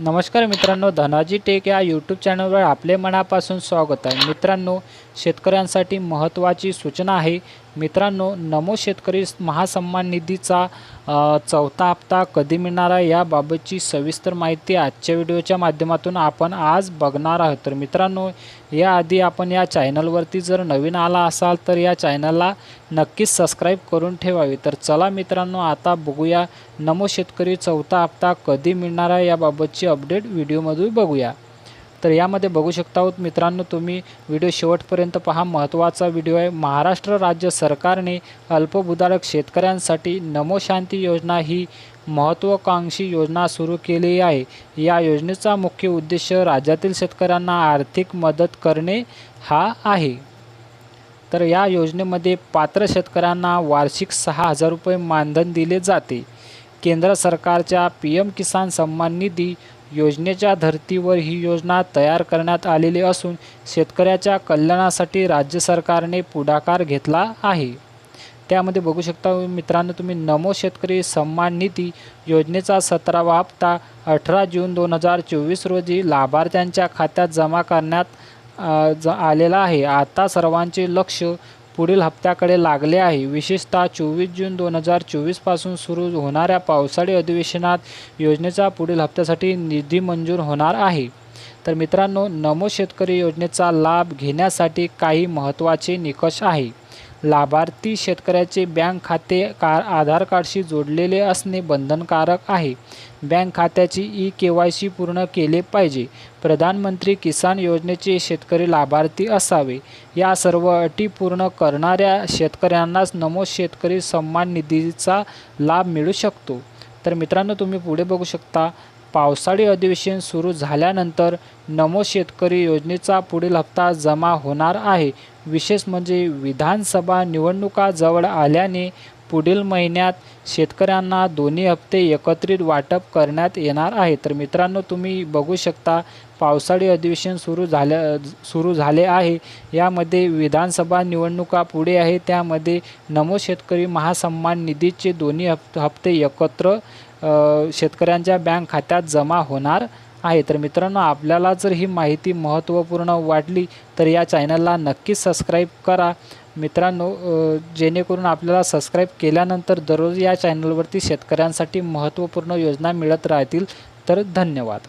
नमस्कार मित्रांनो धनाजी टेक या यूट्यूब चॅनलवर आपले मनापासून स्वागत आहे. मित्रांनो शेतकऱ्यांसाठी महत्त्वाची सूचना आहे मित्रांनो नमो शेतकरी महासन्मान निधीचा चौथा हप्ता कधी मिळणार आहे याबाबतची सविस्तर माहिती आजच्या व्हिडिओच्या माध्यमातून आपण आज बघणार आहोत. तर मित्रांनो याआधी आपण या चॅनलवरती जर नवीन आला असाल तर या चॅनलला नक्कीच सबस्क्राईब करून ठेवावी. तर चला मित्रांनो आता बघूया नमो शेतकरी चौथा हप्ता कधी मिळणार आहे याबाबतची अपडेट व्हिडिओमधून बघूया. तर यामध्ये बघू शकता आहोत मित्रांनो तुम्ही व्हिडिओ शेवटपर्यंत पहा. महत्त्वाचा व्हिडिओ आहे महाराष्ट्र राज्य सरकारने अल्पभूधारक शेतकऱ्यांसाठी नमो शांती योजना ही महत्त्वाकांक्षी योजना सुरू केली आहे. या योजनेचा मुख्य उद्देश राज्यातील शेतकऱ्यांना आर्थिक मदत करणे हा आहे. तर या योजनेमध्ये पात्र शेतकऱ्यांना वार्षिक सहा हजार रुपये मानधन दिले जाते. केंद्र सरकारच्या पी एम किसान सन्मान निधी योजनेच्या धर्तीवर ही योजना तयार करण्यात आलेली असून शेतकऱ्याच्या कल्याणासाठी राज्य सरकारने पुढाकार घेतला आहे. त्यामध्ये बघू शकता मित्रांनो तुम्ही नमो शेतकरी सन्मान निधी योजनेचा सतरावा हप्ता अठरा जून दोन हजार चोवीस रोजी लाभार्थ्यांच्या खात्यात जमा करण्यात आलेला आहे. आता सर्वांचे लक्ष पुढील हप्त्याकडे लागले आहे. विशेषतः चोवीस जून दोन हजार चोवीसपासून सुरू होणाऱ्या पावसाळी अधिवेशनात योजनेचा पुढील हप्त्यासाठी निधी मंजूर होणार आहे. तर मित्रांनो नमो शेतकरी योजनेचा लाभ घेण्यासाठी काही महत्त्वाचे निकष आहे. लाभार्थी शेतकऱ्याचे बँक खाते का आधार कार्डशी जोडलेले असणे बंधनकारक आहे. बँक खात्याची ई के वाय सी पूर्ण केले पाहिजे. प्रधानमंत्री किसान योजनेचे शेतकरी लाभार्थी असावे. या सर्व अटी पूर्ण करणाऱ्या शेतकऱ्यांनाच नमो शेतकरी सन्मान निधीचा लाभ मिळू शकतो. तर मित्रांनो तुम्ही पुढे बघू शकता. पावसाळी अधिवेशन सुरू झाल्यानंतर नमो शेतकरी योजनेचा पुढील हप्ता जमा होणार आहे. विशेष म्हणजे विधानसभा निवडणुका जवळ आल्याने पुढील महिन्यात शेतकऱ्यांना दोन्ही हप्ते एकत्रित वाटप करण्यात येणार आहे. तर मित्रांनो तुम्ही बघू शकता पावसाळी अधिवेशन सुरू झाल्या सुरू झाले आहे. यामध्ये विधानसभा निवडणुका पुढे आहे त्यामध्ये नमो शेतकरी महासन्मान निधीचे दोन्ही हप हप्ते एकत्र शेतकऱ्यांच्या बँक खात्यात जमा होणार आहे. तर मित्रांनो आपल्याला जर ही माहिती महत्त्वपूर्ण वाटली तर या चॅनलला नक्कीच सबस्क्राईब करा. मित्रांनो जेणेकरून आपल्याला सबस्क्राईब केल्यानंतर दररोज या चॅनलवरती शेतकऱ्यांसाठी महत्त्वपूर्ण योजना मिळत राहतील. तर धन्यवाद.